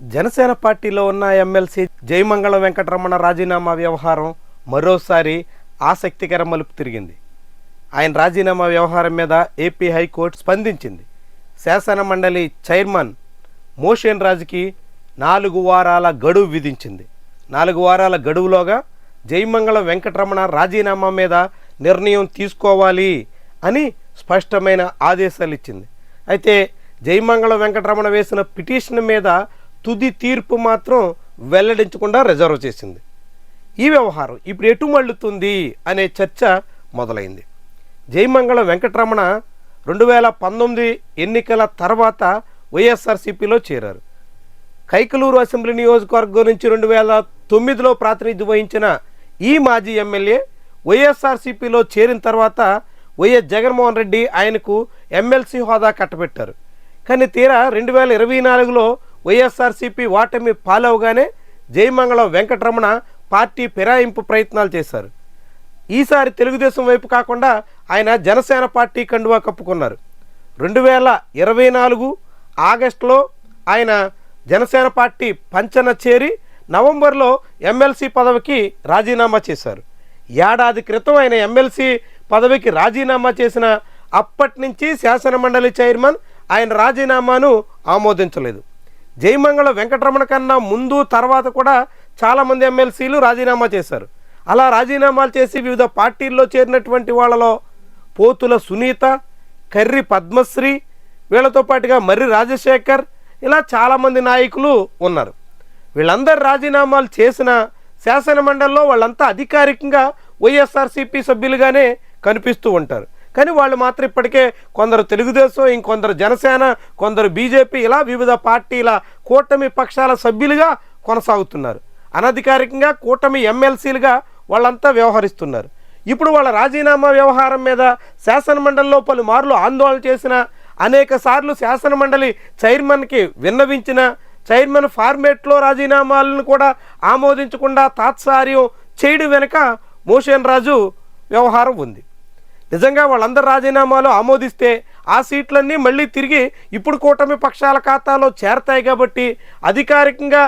జనసేన పార్టీలో ఉన్న ఎమ్మెల్సీ జయమంగళం వెంకటరమణ రాజీనామా వ్యవహారం మరోసారి ఆసక్తికర మలుపు తిరిగింది. ఆయన రాజీనామా వ్యవహారం మీద ఏపీ హైకోర్టు స్పందించింది. శాసన మండలి చైర్మన్ మోషన్ రాజుకి నాలుగు వారాల గడువు విధించింది. నాలుగు వారాల గడువులోగా జయమంగళం వెంకటరమణ రాజీనామా మీద నిర్ణయం తీసుకోవాలి అని స్పష్టమైన ఆదేశాలు ఇచ్చింది. అయితే జయమంగళం వెంకటరమణ వేసిన పిటిషన్ మీద తుది తీర్పు మాత్రం వెల్లడించకుండా రిజర్వ్ చేసింది. ఈ వ్యవహారం ఇప్పుడు ఎటు మళ్ళుతుంది అనే చర్చ మొదలైంది. జయమంగళం వెంకటరమణ రెండు వేల పంతొమ్మిది ఎన్నికల తర్వాత వైఎస్ఆర్సీపీలో చేరారు. కైకలూరు అసెంబ్లీ నియోజకవర్గం నుంచి రెండు వేల తొమ్మిదిలో ప్రాతినిధ్యం వహించిన ఈ మాజీ ఎమ్మెల్యే వైఎస్ఆర్సీపీలో చేరిన తర్వాత వైఎస్ జగన్మోహన్ రెడ్డి ఆయనకు ఎమ్మెల్సీ హోదా కట్టబెట్టారు. కానీ తీరా రెండు వేల ఇరవై నాలుగులో వైఎస్ఆర్సీపీ ఓటమి పాలవగానే జయమంగళం వెంకటరమణ పార్టీ ఫిరాయింపు ప్రయత్నాలు చేశారు. ఈసారి తెలుగుదేశం వైపు కాకుండా ఆయన జనసేన పార్టీ కండువా కప్పుకున్నారు. రెండు వేల ఇరవై నాలుగు ఆగస్టులో ఆయన జనసేన పార్టీ పంచన చేరి నవంబర్లో ఎమ్మెల్సీ పదవికి రాజీనామా చేశారు. ఏడాది క్రితం ఆయన ఎమ్మెల్సీ పదవికి రాజీనామా చేసిన అప్పటి నుంచి శాసనమండలి చైర్మన్ ఆయన రాజీనామాను ఆమోదించలేదు. జయమంగళ వెంకటరమణ కన్నా ముందు తర్వాత కూడా చాలామంది ఎమ్మెల్సీలు రాజీనామా చేశారు. అలా రాజీనామాలు చేసి వివిధ పార్టీల్లో చేరినటువంటి వాళ్ళలో పోతుల సునీత కర్రి పద్మశ్రీ వీళ్ళతో పాటుగా మర్రి రాజశేఖర్ ఇలా చాలామంది నాయకులు ఉన్నారు. వీళ్ళందరు రాజీనామాలు చేసిన శాసనమండలిలో వాళ్ళంతా అధికారికంగా వైఎస్ఆర్సీపీ సభ్యులుగానే కనిపిస్తూ ఉంటారు. కానీ వాళ్ళు మాత్రం ఇప్పటికే కొందరు తెలుగుదేశం ఇంకొందరు జనసేన కొందరు బీజేపీ ఇలా వివిధ పార్టీల కూటమి పక్షాల సభ్యులుగా కొనసాగుతున్నారు. అనధికారికంగా కూటమి ఎమ్మెల్సీలుగా వాళ్ళంతా వ్యవహరిస్తున్నారు. ఇప్పుడు వాళ్ళ రాజీనామా వ్యవహారం మీద శాసనమండలిలో పలుమార్లు ఆందోళన చేసిన అనేక సార్లు శాసనమండలి చైర్మన్కి విన్నవించిన చైర్మన్ ఫార్మేట్లో రాజీనామాలను కూడా ఆమోదించకుండా తాత్సార్యం చేయడం వెనుక మోషన్ రాజు వ్యవహారం ఉంది. నిజంగా వాళ్ళందరు రాజీనామాలు ఆమోదిస్తే ఆ సీట్లన్నీ మళ్ళీ తిరిగి ఇప్పుడు కూటమి పక్షాల ఖాతాలో చేరతాయి కాబట్టి అధికారికంగా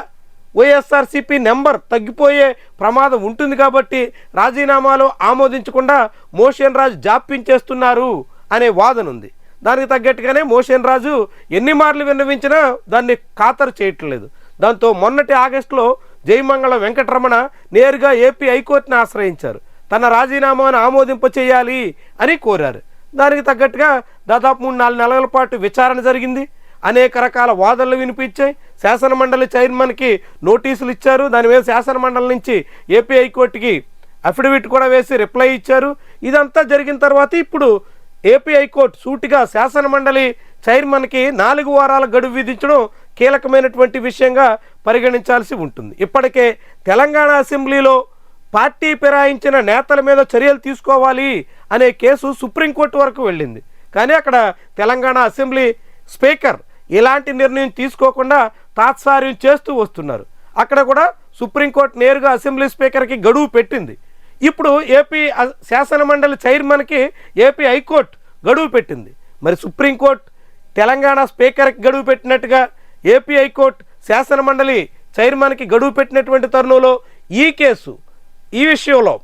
వైఎస్ఆర్సీపీ నెంబర్ తగ్గిపోయే ప్రమాదం ఉంటుంది కాబట్టి రాజీనామాలు ఆమోదించకుండా మోషన్ రాజు జాప్యం చేస్తున్నారు అనే వాదన ఉంది. దానికి తగ్గట్టుగానే మోషన్ రాజు ఎన్ని మార్లు విన్నవించినా దాన్ని ఖాతరు చేయట్లేదు. దాంతో మొన్నటి ఆగస్టులో జయమంగళ వెంకటరమణ నేరుగా ఏపీ హైకోర్టుని ఆశ్రయించారు. తన రాజీనామాను ఆమోదింప చేయాలి అని కోరారు. దానికి తగ్గట్టుగా దాదాపు మూడు నాలుగు నెలల పాటు విచారణ జరిగింది. అనేక రకాల వాదనలు వినిపించాయి. శాసనమండలి చైర్మన్కి నోటీసులు ఇచ్చారు. దాని మీద శాసనమండలి నుంచి ఏపీ హైకోర్టుకి అఫిడవిట్ కూడా వేసి రిప్లై ఇచ్చారు. ఇదంతా జరిగిన తర్వాత ఇప్పుడు ఏపీ హైకోర్టు సూటిగా శాసనమండలి చైర్మన్కి నాలుగు వారాల గడువు విధించడం కీలకమైనటువంటి విషయంగా పరిగణించాల్సి ఉంటుంది. ఇప్పటికే తెలంగాణ అసెంబ్లీలో పార్టీ ఫిరాయించిన నేతల మీద చర్యలు తీసుకోవాలి అనే కేసు సుప్రీంకోర్టు వరకు వెళ్ళింది. కానీ అక్కడ తెలంగాణ అసెంబ్లీ స్పీకర్ ఇలాంటి నిర్ణయం తీసుకోకుండా తాత్సార్యం చేస్తూ వస్తున్నారు. అక్కడ కూడా సుప్రీంకోర్టు నేరుగా అసెంబ్లీ స్పీకర్కి గడువు పెట్టింది. ఇప్పుడు ఏపీ శాసనమండలి చైర్మన్కి ఏపీ హైకోర్టు గడువు పెట్టింది. మరి సుప్రీంకోర్టు తెలంగాణ స్పీకర్కి గడువు పెట్టినట్టుగా ఏపీ హైకోర్టు శాసనమండలి చైర్మన్కి గడువు పెట్టినటువంటి తరుణంలో ఈ కేసు ఈ విషయంలో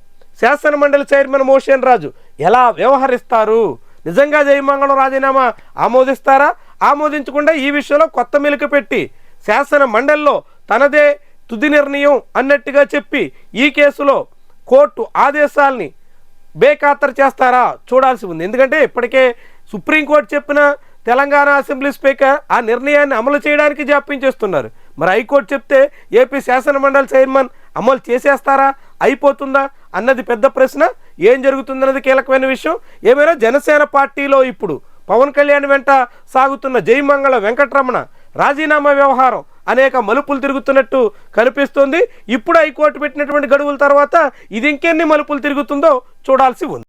శాసనమండలి చైర్మన్ మోషన్ రాజు ఎలా వ్యవహరిస్తారు? నిజంగా జయమంగళం రాజీనామా ఆమోదిస్తారా? ఆమోదించకుండా ఈ విషయంలో కొత్త మెలుక పెట్టి శాసన మండలిలో తనదే తుది నిర్ణయం అన్నట్టుగా చెప్పి ఈ కేసులో కోర్టు ఆదేశాల్ని బేఖాతరు చేస్తారా? చూడాల్సి ఉంది. ఎందుకంటే ఇప్పటికే సుప్రీంకోర్టు చెప్పిన తెలంగాణ అసెంబ్లీ స్పీకర్ ఆ నిర్ణయాన్ని అమలు చేయడానికి జాప్యం చేస్తున్నారు. మరి హైకోర్టు చెప్తే ఏపీ శాసన మండలి చైర్మన్ అమలు చేసేస్తారా? అయిపోతుందా? అన్నది పెద్ద ప్రశ్న. ఏం జరుగుతుందన్నది కీలకమైన విషయం. ఏమైనా జనసేన పార్టీలో ఇప్పుడు పవన్ కళ్యాణ్ వెంట సాగుతున్న జయమంగళ వెంకటరమణ రాజీనామా వ్యవహారం అనేక మలుపులు తిరుగుతున్నట్టు కనిపిస్తోంది. ఇప్పుడు హైకోర్టు పెట్టినటువంటి గడువుల తర్వాత ఇది ఇంకెన్ని మలుపులు తిరుగుతుందో చూడాల్సి ఉంది.